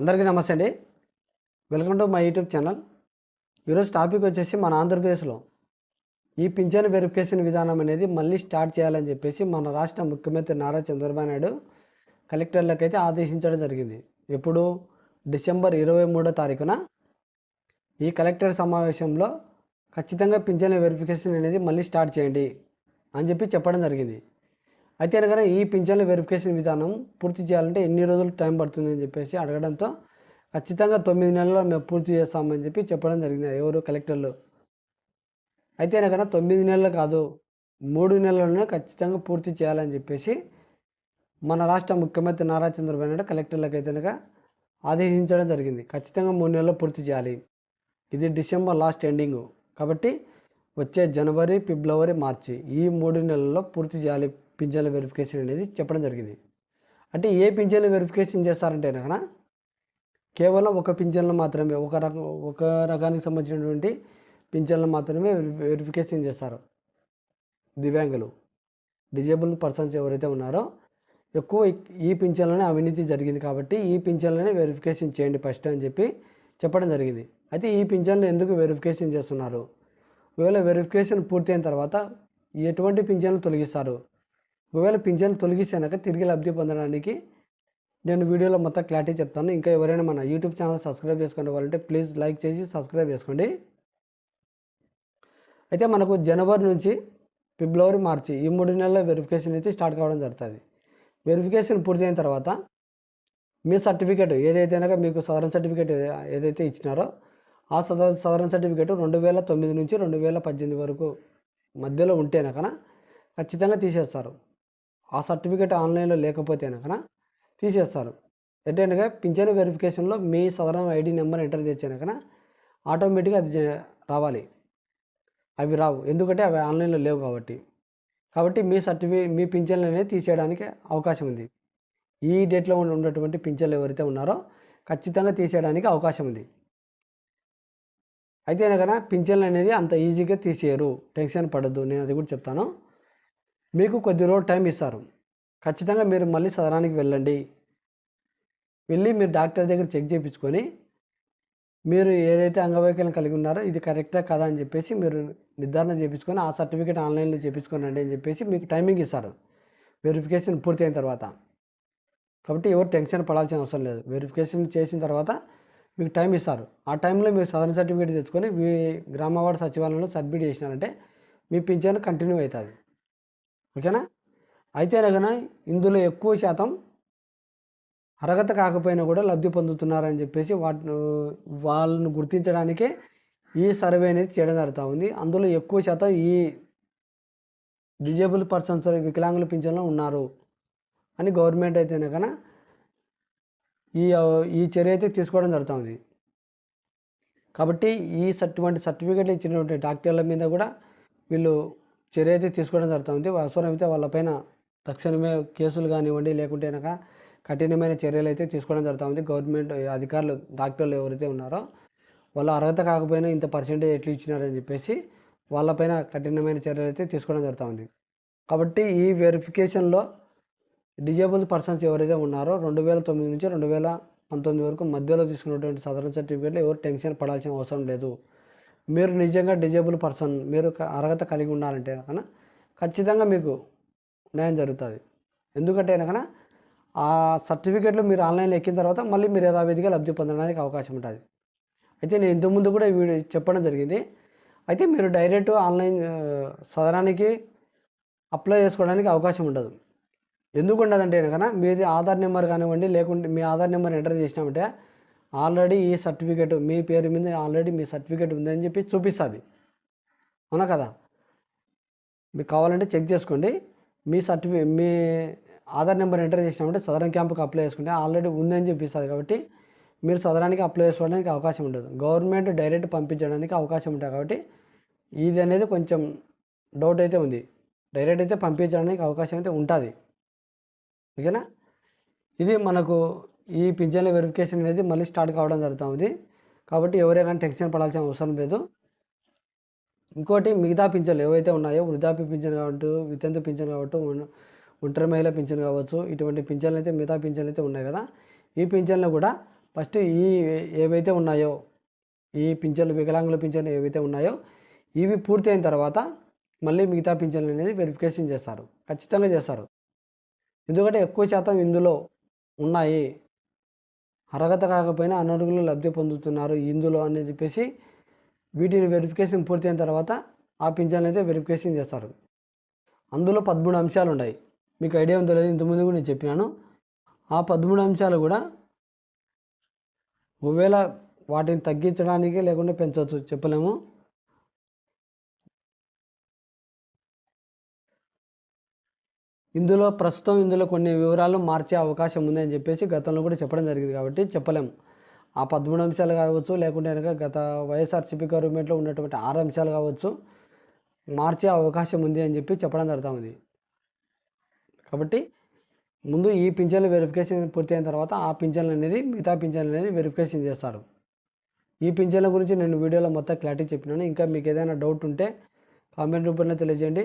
అందరికీ నమస్తే అండి. Welcome to my YouTube channel. ఈరోజు టాపిక్ వచ్చేసి మన ఆంధ్రప్రదేశ్లో ఈ పింఛన్ వెరిఫికేషన్ విధానం అనేది మళ్ళీ స్టార్ట్ చేయాలని చెప్పేసి మన రాష్ట్ర ముఖ్యమంత్రి నారా చంద్రబాబు నాయుడు కలెక్టర్లకైతే ఆదేశించడం జరిగింది. ఎప్పుడు? డిసెంబర్ ఇరవై మూడో తారీఖున ఈ కలెక్టర్ సమావేశంలో ఖచ్చితంగా పింఛన్ వెరిఫికేషన్ అనేది మళ్ళీ స్టార్ట్ చేయండి అని చెప్పి చెప్పడం జరిగింది. అయితే అనగా ఈ పింఛన్ల వెరిఫికేషన్ విధానం పూర్తి చేయాలంటే ఎన్ని రోజులు టైం పడుతుంది అని చెప్పేసి అడగడంతో ఖచ్చితంగా తొమ్మిది నెలల్లో మేము పూర్తి చేస్తామని చెప్పి చెప్పడం జరిగింది ఎవరు కలెక్టర్లు అయితే అనగా తొమ్మిది నెలలు కాదు మూడు నెలల్లోనే ఖచ్చితంగా పూర్తి చేయాలని చెప్పేసి మన రాష్ట్ర ముఖ్యమంత్రి నారా చంద్రబాబు నాయుడు కలెక్టర్లకు అయితే కనుక ఆదేశించడం జరిగింది. ఖచ్చితంగా మూడు నెలల్లో పూర్తి చేయాలి. ఇది డిసెంబర్ లాస్ట్ ఎండింగ్ కాబట్టి వచ్చే జనవరి ఫిబ్రవరి మార్చి ఈ మూడు నెలల్లో పూర్తి చేయాలి. పింఛన్ల వెరిఫికేషన్ అనేది చెప్పడం జరిగింది. అంటే ఏ పింఛన్లు వెరిఫికేషన్ చేస్తారంటే కనుక కేవలం ఒక పింఛన్లు మాత్రమే ఒక రకం ఒక రకానికి సంబంధించినటువంటి పింఛన్లు మాత్రమే వెరిఫికేషన్ చేస్తారు. దివ్యాంగులు డిజేబుల్ పర్సన్స్ ఎవరైతే ఉన్నారో ఎక్కువ ఈ పింఛన్లనే అవినీతి జరిగింది కాబట్టి ఈ పింఛన్లనే వెరిఫికేషన్ చేయండి ఫస్ట్ అని చెప్పి చెప్పడం జరిగింది. అయితే ఈ పింఛన్లు ఎందుకు వెరిఫికేషన్ చేస్తున్నారు? ఒకవేళ వెరిఫికేషన్ పూర్తయిన తర్వాత ఎటువంటి పింఛన్లు తొలగిస్తారు? ఒకవేళ పింఛన్లు తొలగిస్తాక తిరిగి లబ్ధి పొందడానికి నేను వీడియోలో మొత్తం క్లారిటీ చెప్తాను. ఇంకా ఎవరైనా మన యూట్యూబ్ ఛానల్ సబ్స్క్రైబ్ చేసుకోండి వాళ్ళంటే ప్లీజ్ లైక్ చేసి సబ్స్క్రైబ్ చేసుకోండి. అయితే మనకు జనవరి నుంచి ఫిబ్రవరి మార్చి ఈ మూడు నెలల వెరిఫికేషన్ అయితే స్టార్ట్ కావడం జరుగుతుంది. వెరిఫికేషన్ పూర్తయిన తర్వాత మీ సర్టిఫికేట్ ఏదైతే మీకు సదరన్ సర్టిఫికేట్ ఏదైతే ఇచ్చినారో ఆ సద సదరన్ సర్టిఫికేట్ రెండు వేల తొమ్మిది నుంచి రెండు వేల పద్దెనిమిది వరకు మధ్యలో ఉంటేనకన ఖచ్చితంగా తీసేస్తారు. ఆ సర్టిఫికేట్ ఆన్లైన్లో లేకపోతే కనుక తీసేస్తారు. ఎట్టనగా పింఛన్ వెరిఫికేషన్లో మీ సదరం ఐడి నెంబర్ ఎంటర్ చేసాక ఆటోమేటిక్గా అది రావాలి. అవి రావు. ఎందుకంటే అవి ఆన్లైన్లో లేవు కాబట్టి. కాబట్టి మీ సర్టిఫికేట్ మీ పింఛన్లు అనేది తీసేయడానికి అవకాశం ఉంది. ఈ డేట్లో ఉన్నటువంటి పింఛన్లు ఎవరైతే ఉన్నారో ఖచ్చితంగా తీసేయడానికి అవకాశం ఉంది. అయితే కనుక పింఛన్లు అనేది అంత ఈజీగా తీసేయరు. టెన్షన్ పడద్దు. నేను అది కూడా చెప్తాను. మీకు కొద్ది రోజులు టైం ఇస్తారు. ఖచ్చితంగా మీరు మళ్ళీ సదనానికి వెళ్ళండి. వెళ్ళి మీరు డాక్టర్ దగ్గర చెక్ చేయించుకొని మీరు ఏదైతే అంగవైకల్యం కలిగి ఉన్నారో ఇది కరెక్టా కదా అని చెప్పేసి మీరు నిర్ధారణ చేయించుకొని ఆ సర్టిఫికేట్ ఆన్లైన్లో చేయించుకోనండి అని చెప్పేసి మీకు టైమింగ్ ఇస్తారు. వెరిఫికేషన్ పూర్తయిన తర్వాత. కాబట్టి ఎవరు టెన్షన్ పడాల్సిన అవసరం లేదు. వెరిఫికేషన్ చేసిన తర్వాత మీకు టైం ఇస్తారు. ఆ టైంలో మీరు సదరన్ సర్టిఫికేట్ తెచ్చుకొని మీ గ్రామవాడ సచివాలయంలో సబ్మిట్ చేసినారంటే మీ పింఛన్ కంటిన్యూ అవుతుంది. ఓకేనా? అయితే కనుక ఇందులో ఎక్కువ శాతం అర్హత కాకపోయినా కూడా లబ్ధి పొందుతున్నారని చెప్పేసి వాటి వాళ్ళను గుర్తించడానికే ఈ సర్వే అనేది చేయడం జరుగుతూ ఉంది. అందులో ఎక్కువ శాతం ఈ డిజేబుల్ పర్సన్స్ వికలాంగుల పింఛన్లో ఉన్నారు అని గవర్నమెంట్ అయితే కనుక ఈ ఈ చర్య అయితే తీసుకోవడం జరుగుతుంది కాబట్టి ఈ అటువంటి సర్టిఫికేట్లు ఇచ్చినటువంటి డాక్టర్ల మీద కూడా వీళ్ళు చర్య అయితే తీసుకోవడం జరుగుతుంది. అవసరమైతే వాళ్ళపైన తక్షణమే కేసులు కానివ్వండి లేకుంటే కనుక కఠినమైన చర్యలు అయితే తీసుకోవడం జరుగుతుంది. గవర్నమెంట్ అధికారులు డాక్టర్లు ఎవరైతే ఉన్నారో వాళ్ళ అర్హత కాకపోయినా ఇంత పర్సెంటేజ్ ఎట్లు ఇచ్చినారని చెప్పేసి వాళ్ళపైన కఠినమైన చర్యలు అయితే తీసుకోవడం జరుగుతుంది. కాబట్టి ఈ వెరిఫికేషన్లో డిజేబుల్ పర్సన్స్ ఎవరైతే ఉన్నారో రెండు వేల తొమ్మిది నుంచి రెండు వేల పంతొమ్మిది వరకు మధ్యలో తీసుకున్నటువంటి సదరన్ సర్టిఫికేట్లో ఎవరు టెన్షన్ పడాల్సిన అవసరం లేదు. మీరు నిజంగా డిజేబుల్ పర్సన్ మీరు అర్హత కలిగి ఉండాలంటే కనుక ఖచ్చితంగా మీకు న్యాయం జరుగుతుంది. ఎందుకంటే కనుక ఆ సర్టిఫికేట్లు మీరు ఆన్లైన్లో ఎక్కిన తర్వాత మళ్ళీ మీరు యథావిధిగా లబ్ధి పొందడానికి అవకాశం ఉంటుంది. అయితే నేను ఇంతకుముందు కూడా వీడియో చెప్పడం జరిగింది. అయితే మీరు డైరెక్ట్ ఆన్లైన్ సదనానికి సదరానికి అప్లై చేసుకోవడానికి అవకాశం ఉండదు. ఎందుకు ఉండదంటే కనుక మీది ఆధార్ నెంబర్ కానివ్వండి లేకుంటే మీ ఆధార్ నెంబర్ ఎంటర్ చేసినామంటే ఆల్రెడీ ఈ సర్టిఫికేట్ మీ పేరు మీద ఆల్రెడీ మీ సర్టిఫికేట్ ఉందని చెప్పి చూపిస్తుంది. అవునా కదా? మీకు కావాలంటే చెక్ చేసుకోండి. మీ సర్టిఫి మీ ఆధార్ నెంబర్ ఎంటర్ చేసినామంటే సదరన్ క్యాంపుకి అప్లై చేసుకుంటే ఆల్రెడీ ఉందని చూపిస్తుంది కాబట్టి మీరు సదరానికి అప్లై చేసుకోవడానికి అవకాశం ఉండదు. గవర్నమెంట్ డైరెక్ట్ పంపించడానికి అవకాశం ఉంటుంది కాబట్టి ఇది అనేది కొంచెం డౌట్ అయితే ఉంది. డైరెక్ట్ అయితే పంపించడానికి అవకాశం అయితే ఉంటుంది. ఓకేనా? ఇది మనకు ఈ పింఛన్ల వెరిఫికేషన్ అనేది మళ్ళీ స్టార్ట్ కావడం జరుగుతుంది. కాబట్టి ఎవరే కానీ టెన్షన్ పడాల్సిన అవసరం లేదు. ఇంకోటి మిగతా పింఛన్లు ఏవైతే ఉన్నాయో వృద్ధాప్య పింఛన్ కావచ్చు వితంతు పింఛన్ కావచ్చు ఒంటరి మహిళ పింఛన్ కావచ్చు ఇటువంటి పింఛన్లు అయితే మిగతా పింఛన్లు అయితే ఉన్నాయి కదా. ఈ పింఛన్లు కూడా ఫస్ట్ ఈ ఏవైతే ఉన్నాయో ఈ పింఛన్లు వికలాంగుల పింఛన్లు ఏవైతే ఉన్నాయో ఇవి పూర్తయిన తర్వాత మళ్ళీ మిగతా పింఛన్లు అనేది వెరిఫికేషన్ చేస్తారు. ఖచ్చితంగా చేస్తారు. ఎందుకంటే ఎక్కువ శాతం ఇందులో ఉన్నాయి. అర్హత కాకపోయినా అనర్హులు లబ్ధి పొందుతున్నారు ఇందులో అని చెప్పేసి వీటిని వెరిఫికేషన్ పూర్తయిన తర్వాత ఆ పింఛన్లు అయితే వెరిఫికేషన్ చేస్తారు. అందులో పదమూడు అంశాలు ఉన్నాయి. మీకు ఐడియా ఉందో లేదు ఇంతకుముందు కూడా నేను చెప్పినాను. ఆ పదమూడు అంశాలు కూడా ఒకవేళ వాటిని తగ్గించడానికి లేకుండా పెంచవచ్చు చెప్పలేము. ఇందులో ప్రస్తుతం ఇందులో కొన్ని వివరాలు మార్చే అవకాశం ఉంది అని చెప్పేసి గతంలో కూడా చెప్పడం జరిగింది కాబట్టి చెప్పలేము ఆ పదమూడు అంశాలు కావచ్చు లేకుంటే కనుక గత వైఎస్ఆర్సీపీ గవర్నమెంట్లో ఉన్నటువంటి ఆరు అంశాలు కావచ్చు మార్చే అవకాశం ఉంది అని చెప్పి చెప్పడం జరుగుతుంది. కాబట్టి ముందు ఈ పింఛన్లు వెరిఫికేషన్ పూర్తయిన తర్వాత ఆ పింఛన్లు అనేది మిగతా పింఛన్లు అనేది వెరిఫికేషన్ చేస్తారు. ఈ పింఛన్ల గురించి నేను వీడియోలో మొత్తం క్లారిటీ చెప్పినాను. ఇంకా మీకు ఏదైనా డౌట్ ఉంటే కామెంట్ రూపంలో తెలియజేయండి.